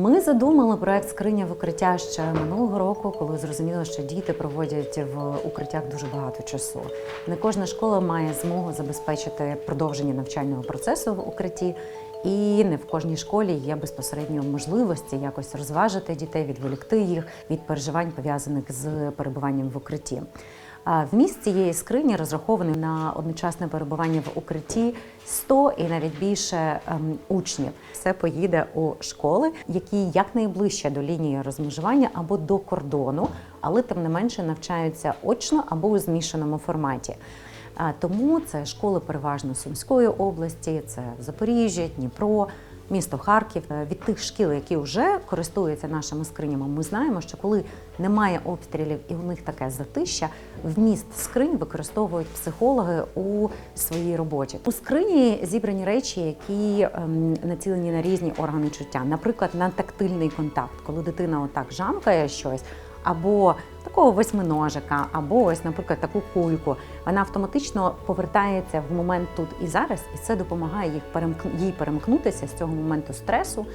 Ми задумали проект скриня в укриття ще минулого року, коли зрозуміли, що діти проводять в укриттях дуже багато часу. Не кожна школа має змогу забезпечити продовження навчального процесу в укритті, і не в кожній школі є безпосередньо можливості якось розважити дітей, відволікти їх від переживань пов'язаних з перебуванням в укритті. Вміст цієї скрині розрахований на одночасне перебування в укритті 100 і навіть більше ем, учнів. Все поїде у школи, які якнайближче до лінії розмежування або до кордону, але тим не менше навчаються очно або у змішаному форматі. Тому це школи переважно Сумської області, це Запоріжжя, Дніпро, місто Харків. Е, Від тих шкіл, які вже користуються нашими скринями, ми знаємо, що коли немає обстрілів і у них таке затища, вміст скринь використовують психологи у своїй роботі. У скрині зібрані речі, які ем, націлені на різні органи чуття, наприклад, на тактильний контакт, коли дитина отак жамкає щось. Або такого восьминожика, або ось, наприклад, таку кульку. Вона автоматично повертається в момент тут і зараз, і це допомагає їх перемк... їй перемкнутися з цього моменту стресу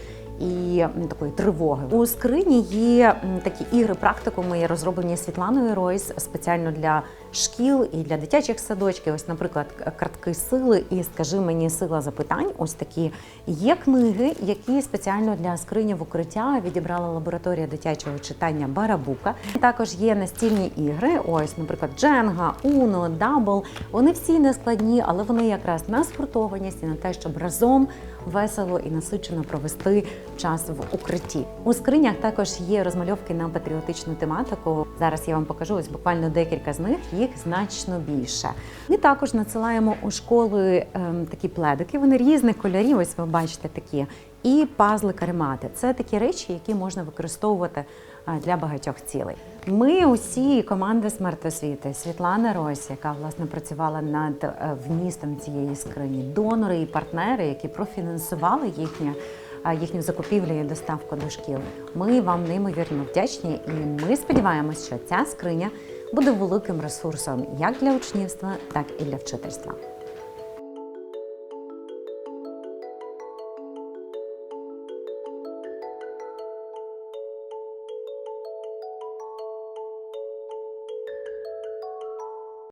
і такої тривоги. У скрині є такі ігри практикуми, розроблені Світланою Ройс спеціально для шкіл і для дитячих садочків. Ось, наприклад, картки сили і скажи мені сила запитань. Ось такі є книги, які спеціально для скрині в укриття відібрала лабораторія дитячого читання Барабука. Також є настільні ігри. Ось, наприклад, Дженга, Уно, Дабл. Вони всі не складні, але вони якраз на спортованість і на те, щоб разом весело і насичено провести час в укритті. У скринях також є розмальовки на патріотичну тематику. Зараз я вам покажу ось буквально декілька з них. Їх значно більше. Ми також надсилаємо у школи ем, такі пледики. Вони різних кольорів. Ось ви бачите такі. І пазли каремати. Це такі речі, які можна використовувати е, для багатьох цілей. Ми усі команди смертосвіти, Світлана Рось, яка власне працювала над е, вмістом цієї скрині, донори і партнери, які профінансували їхнє. Їхню закупівлю і доставку до шкіл. Ми вам неймовірно вдячні, і ми сподіваємось, що ця скриня буде великим ресурсом як для учнівства, так і для вчительства.